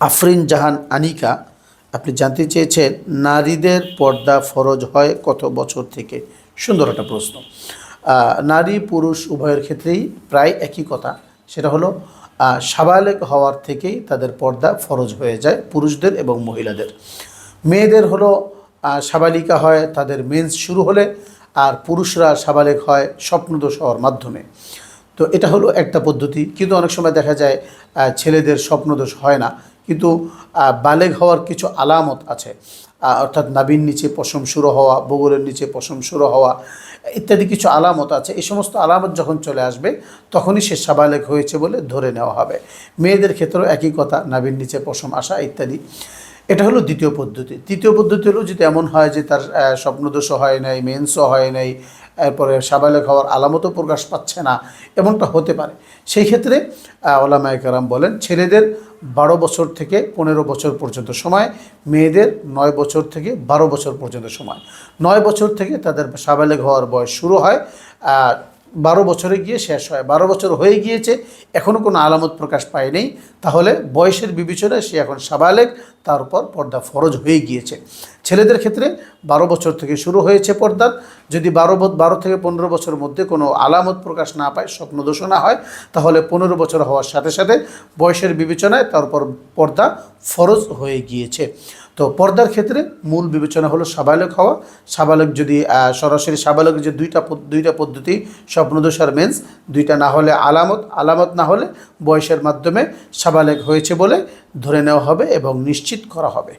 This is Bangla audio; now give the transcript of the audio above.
আফরিন জাহান আনিকা, আপনি জানতে চেয়েছেন নারীদের পর্দা ফরজ হয় কত বছর থেকে? সুন্দর একটা প্রশ্ন। নারী পুরুষ উভয়ের ক্ষেত্রেই প্রায় একই কথা। সেটা হলো সাবালেক হওয়ার থেকেই তাদের পর্দা ফরজ হয়ে যায় পুরুষদের এবং মহিলাদের। মেয়েদের হলো সাবালিকা হয়, তাদের মেন্স শুরু হলে আর পুরুষরা সাবালেক হয় স্বপ্নদোষ হওয়ার মাধ্যমে। তো এটা হলো একটা পদ্ধতি। কিন্তু অনেক সময় দেখা যায় ছেলেদের স্বপ্নদোষ হয় না। কিন্তু বালেগ হওয়ার কিছু আলামত আছে। অর্থাৎ নাবির নিচে পশম শুরু হওয়া, বগলের নিচে পশম শুরু হওয়া, ইত্যাদি কিছু আলামত আছে। এই সমস্ত আলামত যখন চলে আসবে, তখনই সে সাবালেক হয়েছে বলে ধরে নেওয়া হবে। মেয়েদের ক্ষেত্রেও একই কথা, নাবির নিচে পশম আসা, ইত্যাদি। এটা হলো দ্বিতীয় পদ্ধতি। তৃতীয় পদ্ধতি হলো যদি এমন হয় যে তার স্বপ্নদোষও হয় নাই, মেন্সও হয় নাই এরপরে সাবালেক হওয়ার আলামতও প্রকাশ পাচ্ছে না, এমনটা হতে পারে। সেই ক্ষেত্রে ওলামায় কারাম বলেন, ছেলেদের বারো বছর থেকে পনেরো বছর পর্যন্ত সময়, মেয়েদের নয় বছর থেকে বারো বছর পর্যন্ত সময়। নয় বছর থেকে তাদের সাবালেক হওয়ার বয়স শুরু হয় বারো বছরে গিয়ে শেষ হয়। বারো বছর হয়ে গিয়েছে এখনও কোনো আলামত প্রকাশ পায়নি। তাহলে বয়সের বিবেচনায় সে এখন সাবালেক তার উপর পর্দা ফরজ হয়ে গিয়েছে। ছেলেদের ক্ষেত্রে বারো বছর থেকে শুরু হয়েছে পর্দার যদি বারো বারো থেকে পনেরো বছরের মধ্যে কোনো আলামত প্রকাশ না পায় স্বপ্নদোষ না হয়, তাহলে পনেরো বছর হওয়ার সাথে সাথে বয়সের বিবেচনায় তারপর পর্দা ফরজ হয়ে গিয়েছে। তো পর্দার ক্ষেত্রে মূল বিবেচনা হলো সাবালক হওয়া। সাবালক যদি সরাসরি সাবালক যে দুইটা দুইটা পদ্ধতি স্বপ্নদোষ আর মেন্স, দুইটা না হলে আলামত আলামত না হলে বয়সের মাধ্যমে সাবালেক হয়েছে বলে ধরে নেওয়া হবে এবং নিশ্চিত করা হবে।